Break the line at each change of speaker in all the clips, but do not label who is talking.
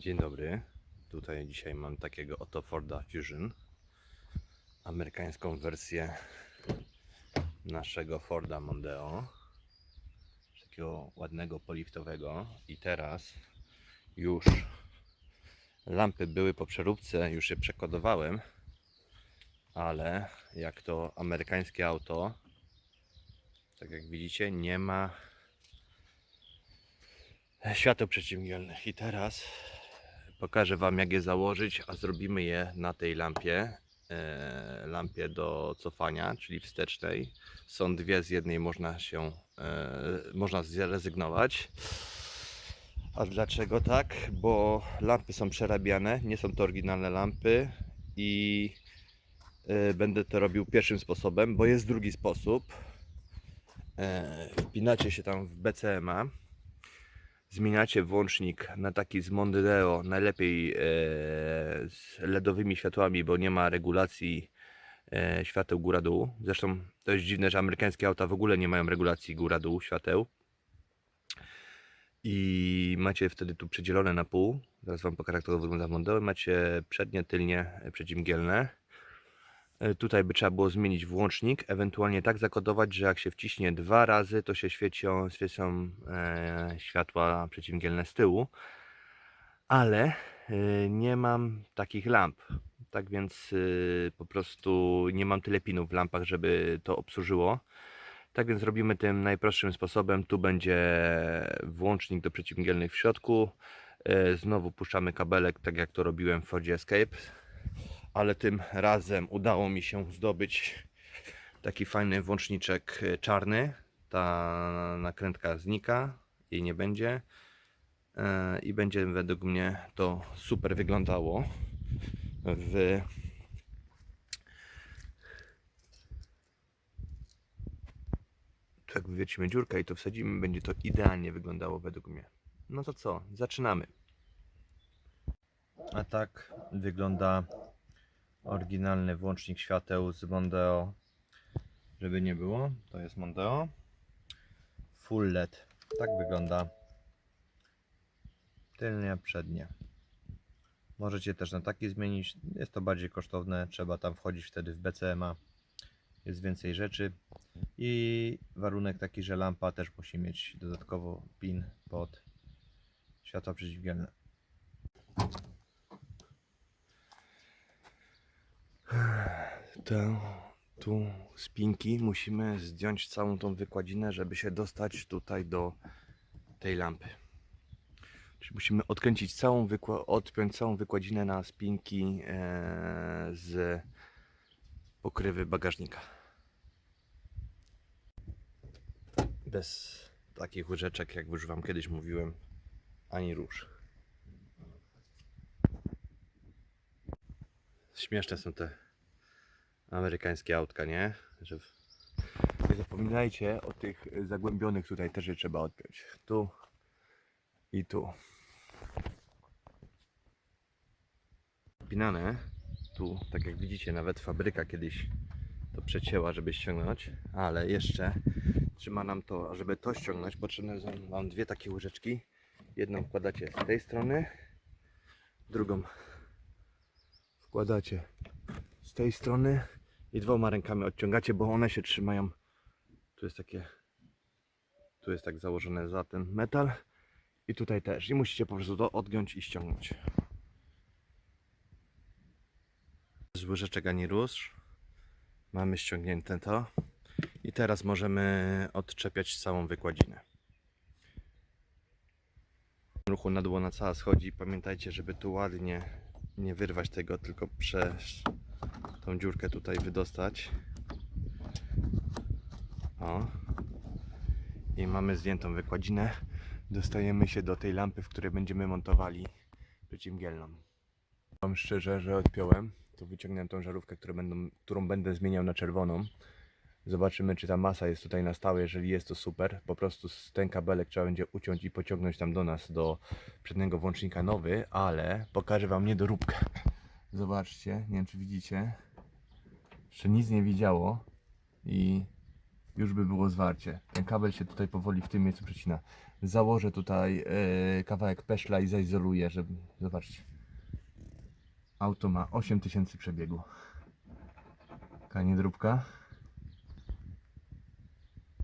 Dzień dobry. Tutaj dzisiaj mam takiego oto Forda Fusion. Amerykańską wersję naszego Forda Mondeo. Takiego ładnego poliftowego. I teraz już lampy były po przeróbce, już je przekodowałem. Ale jak to amerykańskie auto, tak jak widzicie, nie ma świateł przeciwmgielnych. I teraz pokażę Wam jak je założyć, a zrobimy je na tej lampie. E, lampie do cofania, czyli wstecznej. Są dwie, z jednej można się e, można zrezygnować. A dlaczego tak? Bo lampy są przerabiane, nie są to oryginalne lampy i e, będę to robił pierwszym sposobem, bo jest drugi sposób. Wpinacie się tam w BCMA zmieniacie włącznik na taki z Mondeo, najlepiej e, z LEDowymi światłami, bo nie ma regulacji e, świateł góra-dół. Zresztą to jest dziwne, że amerykańskie auta w ogóle nie mają regulacji góra-dół świateł. I macie wtedy tu przedzielone na pół. Zaraz Wam pokażę, jak to wygląda w Mondeo. Macie przednie, tylnie e, przeciwmgielne. E, Tutaj by trzeba było zmienić włącznik, ewentualnie tak zakodować, że jak się wciśnie dwa razy, to się świecią, świecą e, światła przeciwmgielne z tyłu. Ale e, nie mam takich lamp. Tak więc e, po prostu nie mam tyle pinów w lampach, żeby to obsłużyło. Tak więc robimy tym najprostszym sposobem. Tu będzie włącznik do przeciwmgielnych w środku. E, Znowu puszczamy kabelek, tak jak to robiłem w Fordzie Escape ale tym razem udało mi się zdobyć taki fajny włączniczek e, czarny. Ta nakrętka znika, jej nie będzie E, i będzie według mnie to super wyglądało w tu jak wywiecimy dziurkę i to wsadzimy, będzie to idealnie wyglądało według mnie. No to co, zaczynamy. A tak wygląda oryginalny włącznik świateł z Mondeo. Żeby nie było, to jest Mondeo. Full LED. Tak wygląda. Tylnie, przednie. Możecie też na taki zmienić. Jest to bardziej kosztowne. Trzeba tam wchodzić wtedy w BCMA. Jest więcej rzeczy. I warunek taki, że lampa też musi mieć dodatkowo pin pod światła przeciwmgielne. Tę tu spinki musimy zdjąć całą tą wykładzinę, żeby się dostać tutaj do tej lampy. Czyli musimy odkręcić całą odpiąć całą wykładzinę na spinki e, z pokrywy bagażnika. Bez takich łyżeczek, jak już Wam kiedyś mówiłem, ani róż. Śmieszne są te amerykańskie autka, nie? Że. Nie zapominajcie o tych zagłębionych tutaj też je trzeba odpiąć. Tu i tu. Pinane. Tu, tak jak widzicie, nawet fabryka kiedyś to przecięła, żeby ściągnąć, ale jeszcze trzyma nam to, a żeby to ściągnąć, potrzebne są nam dwie takie łyżeczki. Jedną wkładacie z tej strony, drugą wkładacie z tej strony i dwoma rękami odciągacie, bo one się trzymają. Tu jest takie, tu jest tak założone za ten metal i tutaj też. I musicie po prostu to odgiąć i ściągnąć. Z łyżeczek ani róż. Mamy ściągnięte to. I teraz możemy odczepiać całą wykładzinę. Ruchu na dół na cała schodzi. Pamiętajcie, żeby tu ładnie nie wyrwać tego, tylko przez tą dziurkę tutaj wydostać. O. I mamy zdjętą wykładzinę. Dostajemy się do tej lampy, w której będziemy montowali przeciwmgielną. Wam szczerze, że odpiąłem. Tu wyciągnę tą żarówkę, którą będę zmieniał na czerwoną. Zobaczymy, czy ta masa jest tutaj na stałe. Jeżeli jest, to super. Po prostu ten kabelek trzeba będzie uciąć i pociągnąć tam do nas, do przedniego włącznika nowy, ale pokażę Wam niedoróbkę. Zobaczcie, nie wiem czy widzicie. Jeszcze nic nie widziało i już by było zwarcie. Ten kabel się tutaj powoli w tym miejscu przecina. Założę tutaj e, kawałek peszla i zaizoluję, żeby... Zobaczcie. Auto ma 8000 przebiegu. Taka niedróbka.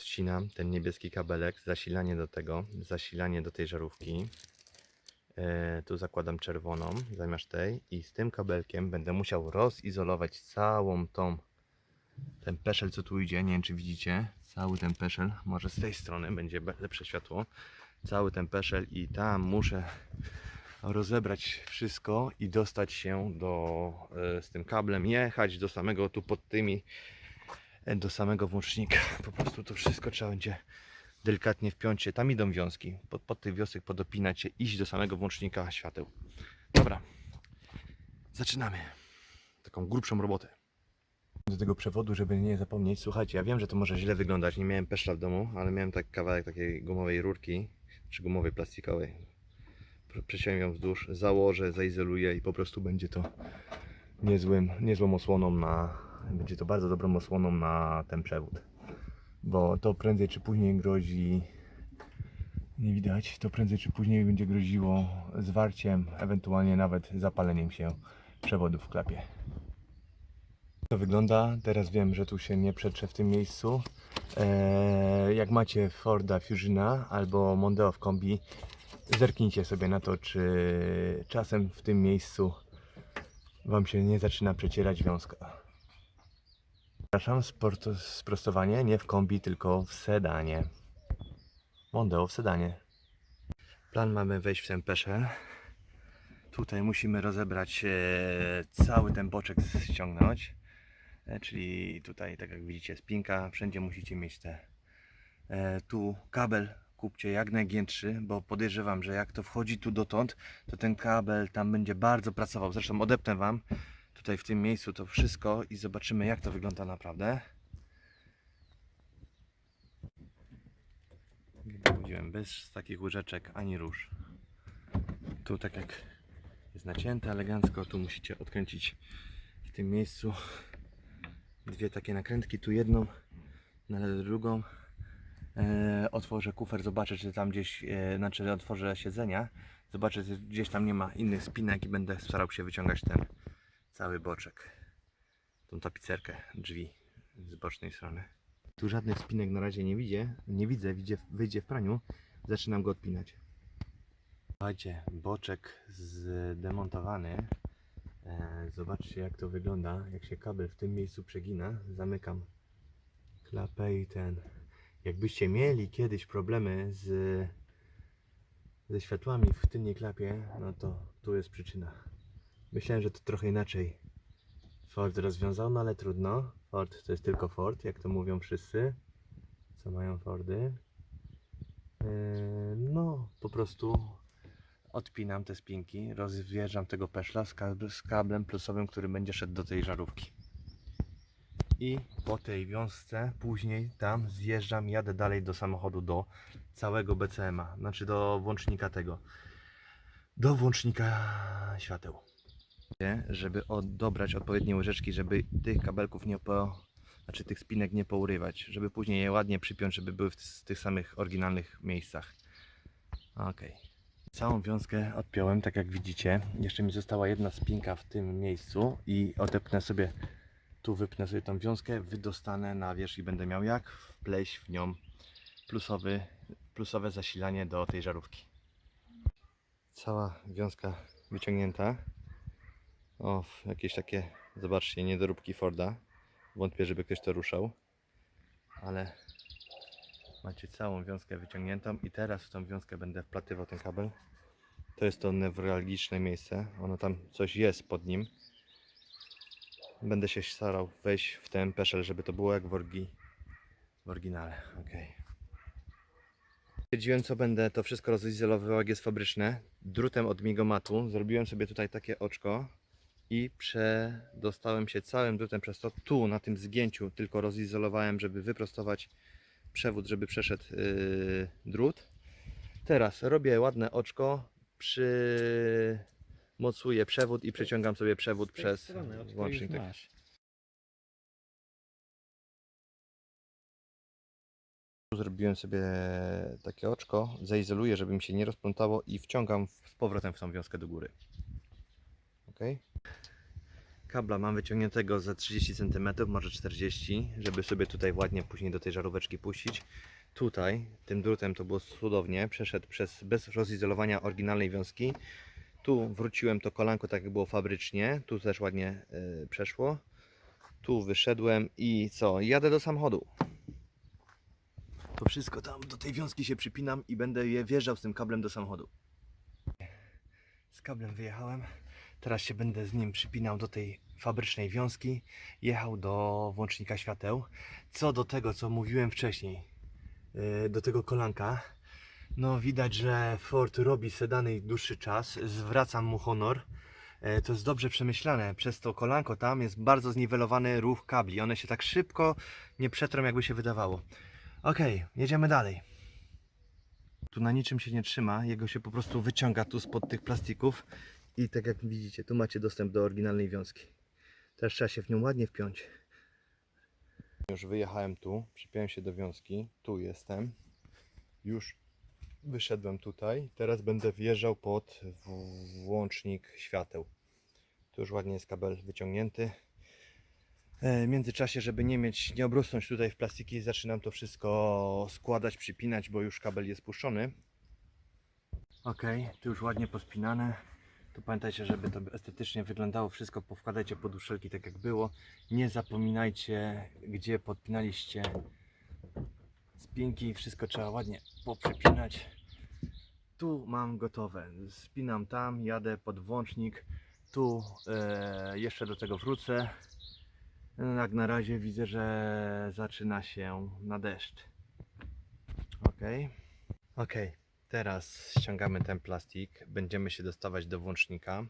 Odcinam ten niebieski kabelek, zasilanie do tego, zasilanie do tej żarówki. E, tu zakładam czerwoną zamiast tej i z tym kabelkiem będę musiał rozizolować całą tą ten peszel co tu idzie, nie wiem czy widzicie, cały ten peszel, może z tej strony będzie lepsze światło, cały ten peszel i tam muszę rozebrać wszystko i dostać się do, e, z tym kablem, jechać do samego tu pod tymi, do samego włącznika, po prostu to wszystko trzeba będzie delikatnie wpiąć się, tam idą wiązki, pod, pod tych wiosek podopinać się, iść do samego włącznika świateł. Dobra, zaczynamy taką grubszą robotę do tego przewodu, żeby nie zapomnieć. Słuchajcie, ja wiem, że to może źle wyglądać. Nie miałem peszla w domu, ale miałem tak kawałek takiej gumowej rurki, czy gumowej plastikowej. Pr- Przeciąłem ją wzdłuż, założę, zaizoluję i po prostu będzie to niezłym, niezłą osłoną na. Będzie to bardzo dobrą osłoną na ten przewód. Bo to prędzej czy później grozi. Nie widać, to prędzej czy później będzie groziło zwarciem, ewentualnie nawet zapaleniem się przewodu w klapie to wygląda. Teraz wiem, że tu się nie przetrze w tym miejscu. Eee, jak macie Forda Fusiona albo Mondeo w kombi, zerknijcie sobie na to, czy czasem w tym miejscu Wam się nie zaczyna przecierać wiązka. Przepraszam, sprostowanie, nie w kombi, tylko w sedanie. Mondeo w sedanie. Plan mamy wejść w ten peszel. Tutaj musimy rozebrać e, cały ten boczek, ściągnąć. E, czyli tutaj, tak jak widzicie, spinka. Wszędzie musicie mieć te. E, tu kabel kupcie jak najgiętszy, bo podejrzewam, że jak to wchodzi tu dotąd, to ten kabel tam będzie bardzo pracował. Zresztą odepnę Wam tutaj w tym miejscu to wszystko i zobaczymy jak to wygląda naprawdę. Mówiłem, bez takich łyżeczek ani róż. Tu tak jak jest nacięte elegancko, tu musicie odkręcić w tym miejscu dwie takie nakrętki, tu jedną, należy drugą. E, otworzę kufer, zobaczę czy tam gdzieś, e, znaczy otworzę siedzenia, zobaczę czy gdzieś tam nie ma innych spinek i będę starał się wyciągać ten cały boczek, tą tapicerkę drzwi z bocznej strony. Tu żadnych spinek na razie nie widzę, nie widzę, widzę wyjdzie w praniu, zaczynam go odpinać. Słuchajcie, boczek zdemontowany. E, zobaczcie jak to wygląda, jak się kabel w tym miejscu przegina. Zamykam klapę i ten. Jakbyście mieli kiedyś problemy z, ze światłami w tylnej klapie, no to tu jest przyczyna. Myślałem, że to trochę inaczej Ford rozwiązał, no ale trudno. Ford to jest tylko Ford, jak to mówią wszyscy, co mają Fordy. E, no, po prostu odpinam te spinki, rozwierzam tego peszla z, kabl, z kablem plusowym, który będzie szedł do tej żarówki. I po tej wiązce później tam zjeżdżam, jadę dalej do samochodu, do całego BCM-a, znaczy do włącznika tego, do włącznika świateł. Żeby dobrać odpowiednie łyżeczki, żeby tych kabelków nie po, znaczy tych spinek nie pourywać, żeby później je ładnie przypiąć, żeby były w tych samych oryginalnych miejscach. Okej. Całą wiązkę odpiąłem, tak jak widzicie. Jeszcze mi została jedna spinka w tym miejscu i odepnę sobie, tu wypnę sobie tą wiązkę, wydostanę na wierzch i będę miał jak wpleść w nią plusowy, plusowe zasilanie do tej żarówki. Cała wiązka wyciągnięta. O, jakieś takie, zobaczcie, niedoróbki Forda. Wątpię, żeby ktoś to ruszał, ale Macie całą wiązkę wyciągniętą i teraz w tą wiązkę będę wplatywał ten kabel. To jest to newralgiczne miejsce. Ono tam coś jest pod nim. Będę się starał wejść w ten peszel, żeby to było jak w, orgi... w oryginale. Okay. Stwierdziłem co będę to wszystko rozizolowywał jak jest fabryczne. Drutem od migomatu zrobiłem sobie tutaj takie oczko i przedostałem się całym drutem przez to. Tu na tym zgięciu tylko rozizolowałem, żeby wyprostować przewód, żeby przeszedł yy, drut. Teraz robię ładne oczko, przymocuję przewód i przeciągam sobie przewód przez włącznik. zrobiłem sobie takie oczko, zaizoluję, żeby mi się nie rozplątało i wciągam z powrotem w tą wiązkę do góry. Kabla mam wyciągniętego za 30 cm, może 40 żeby sobie tutaj ładnie później do tej żaróweczki puścić. Tutaj, tym drutem to było cudownie, przeszedł przez, bez rozizolowania oryginalnej wiązki. Tu wróciłem to kolanko tak jak było fabrycznie, tu też ładnie y, przeszło. Tu wyszedłem i co? Jadę do samochodu. To wszystko tam do tej wiązki się przypinam i będę je wjeżdżał z tym kablem do samochodu. Z kablem wyjechałem. Teraz się będę z nim przypinał do tej fabrycznej wiązki. Jechał do włącznika świateł. Co do tego, co mówiłem wcześniej, yy, do tego kolanka. No widać, że Ford robi sedany dłuższy czas. Zwracam mu honor. E, To jest dobrze przemyślane. Przez to kolanko tam jest bardzo zniwelowany ruch kabli. One się tak szybko nie przetrą, jakby się wydawało. Okej, jedziemy dalej. Tu na niczym się nie trzyma, jego się po prostu wyciąga tu spod tych plastików i tak jak widzicie, tu macie dostęp do oryginalnej wiązki. Teraz trzeba się w nią ładnie wpiąć. Już wyjechałem tu, przypiąłem się do wiązki, tu jestem. Już wyszedłem tutaj, teraz będę wjeżdżał pod włącznik świateł. Tu już ładnie jest kabel wyciągnięty. E, W międzyczasie, żeby nie mieć, nie obrusnąć tutaj w plastiki, zaczynam to wszystko składać, przypinać, bo już kabel jest puszczony. Ok, tu już ładnie pospinane. Tu pamiętajcie, żeby to estetycznie wyglądało, wszystko powkładajcie pod uszelki tak jak było. Nie zapominajcie, gdzie podpinaliście spinki, wszystko trzeba ładnie poprzypinać. Tu mam gotowe, spinam tam, jadę pod włącznik. Tu e, jeszcze do tego wrócę. Jak na razie widzę, że zaczyna się na deszcz. Ok. Ok. Teraz ściągamy ten plastik. Będziemy się dostawać do włącznika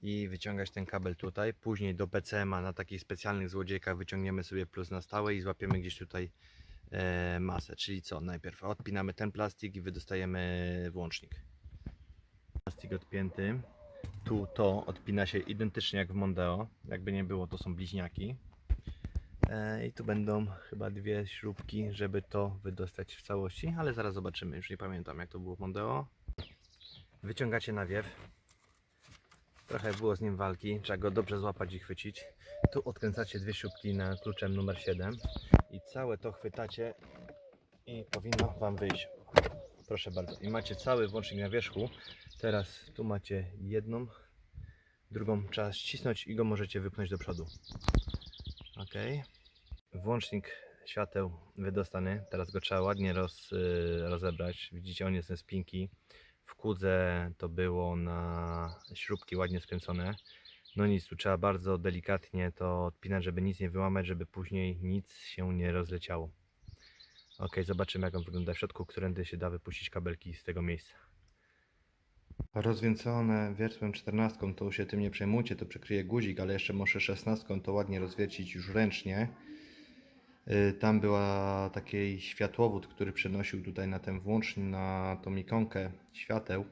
i wyciągać ten kabel tutaj. Później do PCM-a na takich specjalnych złodziejkach wyciągniemy sobie plus na stałe i złapiemy gdzieś tutaj e, masę. Czyli co? Najpierw odpinamy ten plastik i wydostajemy włącznik. Plastik odpięty. Tu to odpina się identycznie jak w Mondeo. Jakby nie było, to są bliźniaki. E, I tu będą chyba dwie śrubki, żeby to wydostać w całości, ale zaraz zobaczymy. Już nie pamiętam jak to było w Mondeo. Wyciągacie nawiew. Trochę było z nim walki, trzeba go dobrze złapać i chwycić. Tu odkręcacie dwie śrubki na kluczem numer 7 i całe to chwytacie i powinno Wam wyjść. Proszę bardzo. I macie cały włącznik na wierzchu. Teraz tu macie jedną, drugą trzeba ścisnąć i go możecie wypchnąć do przodu. Ok. Włącznik świateł wydostany. Teraz go trzeba ładnie roz, y, rozebrać. Widzicie, on jest ze spinki. W kudze to było na śrubki ładnie skręcone. No nic, tu trzeba bardzo delikatnie to odpinać, żeby nic nie wyłamać, żeby później nic się nie rozleciało. Ok, zobaczymy jak on wygląda w środku, którędy się da wypuścić kabelki z tego miejsca. Rozwięcone wiertłem 14 to się tym nie przejmujcie, to przykryje guzik, ale jeszcze muszę 16 to ładnie rozwiercić już ręcznie. Y, Tam była taki światłowód, który przenosił tutaj na ten włącznik, na tą ikonkę świateł.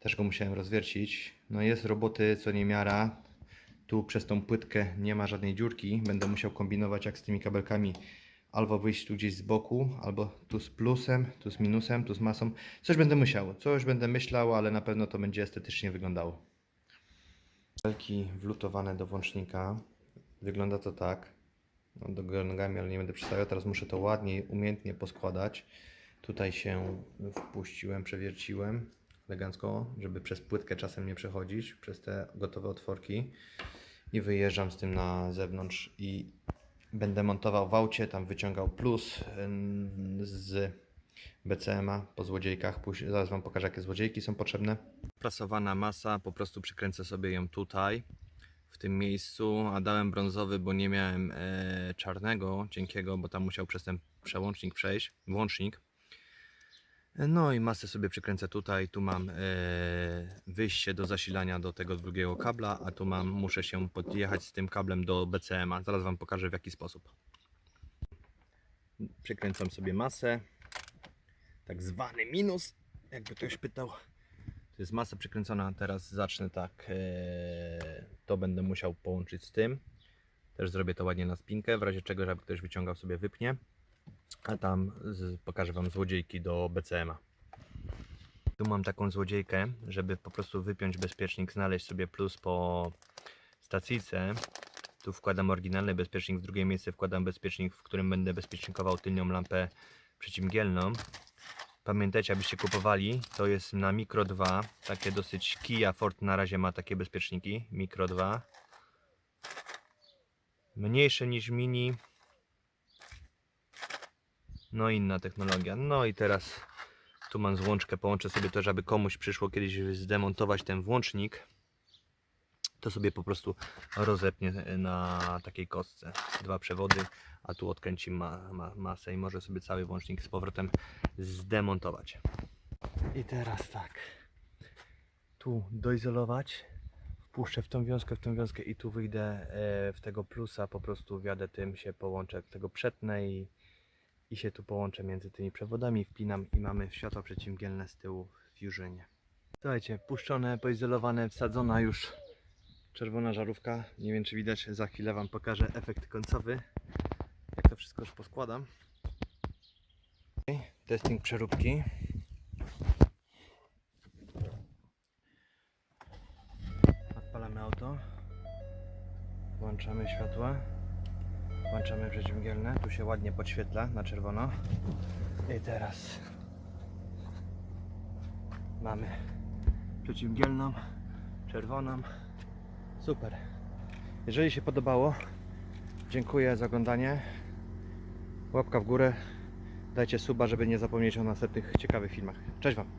Też go musiałem rozwiercić. No jest roboty co niemiara. Tu przez tą płytkę nie ma żadnej dziurki. Będę musiał kombinować jak z tymi kabelkami. Albo wyjść tu gdzieś z boku, albo tu z plusem, tu z minusem, tu z masą. Coś będę musiał, coś będę myślał, ale na pewno to będzie estetycznie wyglądało. Kabelki wlutowane do włącznika. Wygląda to tak. No, do góry nogami, ale nie będę przestawiał. Teraz muszę to ładnie, umiejętnie poskładać. Tutaj się wpuściłem, przewierciłem elegancko, żeby przez płytkę czasem nie przechodzić, przez te gotowe otworki. I wyjeżdżam z tym na zewnątrz i będę montował w aucie, tam wyciągał plus z BCM-a po złodziejkach. Później, zaraz Wam pokażę, jakie złodziejki są potrzebne. Prasowana masa, po prostu przykręcę sobie ją tutaj, w tym miejscu, a dałem brązowy, bo nie miałem e, czarnego, cienkiego, bo tam musiał przez ten przełącznik przejść, włącznik. No i masę sobie przykręcę tutaj, tu mam e, wyjście do zasilania do tego drugiego kabla, a tu mam, muszę się podjechać z tym kablem do BCM-a. Zaraz Wam pokażę w jaki sposób. Przykręcam sobie masę, tak zwany minus, jakby ktoś pytał. To jest masa przykręcona, teraz zacznę tak, e, to będę musiał połączyć z tym. Też zrobię to ładnie na spinkę, w razie czego, żeby ktoś wyciągał sobie wypnie. A tam z, pokażę Wam złodziejki do BCM-a. Tu mam taką złodziejkę, żeby po prostu wypiąć bezpiecznik, znaleźć sobie plus po stacyjce. Tu wkładam oryginalny bezpiecznik, w drugie miejsce wkładam bezpiecznik, w którym będę bezpiecznikował tylnią lampę przeciwmgielną. Pamiętajcie, abyście kupowali, to jest na Micro 2, takie dosyć Kia Ford na razie ma takie bezpieczniki, Micro 2. Mniejsze niż Mini. No inna technologia. No i teraz tu mam złączkę, połączę sobie to, żeby komuś przyszło kiedyś zdemontować ten włącznik. To sobie po prostu rozepnie na takiej kostce. Dwa przewody, a tu odkręci ma, ma, masę i może sobie cały włącznik z powrotem zdemontować. I teraz tak. Tu doizolować. Wpuszczę w tą wiązkę, w tą wiązkę i tu wyjdę e, w tego plusa. Po prostu wjadę tym, się połączę, tego przetnę i, i się tu połączę między tymi przewodami. Wpinam i mamy światło przeciwmgielne z tyłu w Fusionie. Słuchajcie, puszczone, poizolowane, wsadzona już czerwona żarówka. Nie wiem czy widać, za chwilę Wam pokażę efekt końcowy. Jak to wszystko już poskładam. Testing przeróbki. Odpalamy auto. Włączamy światła. Włączamy przeciwmgielne. Tu się ładnie podświetla na czerwono. I teraz mamy przeciwmgielną, czerwoną. Super. Jeżeli się podobało, dziękuję za oglądanie. Łapka w górę. Dajcie suba, żeby nie zapomnieć o następnych ciekawych filmach. Cześć Wam.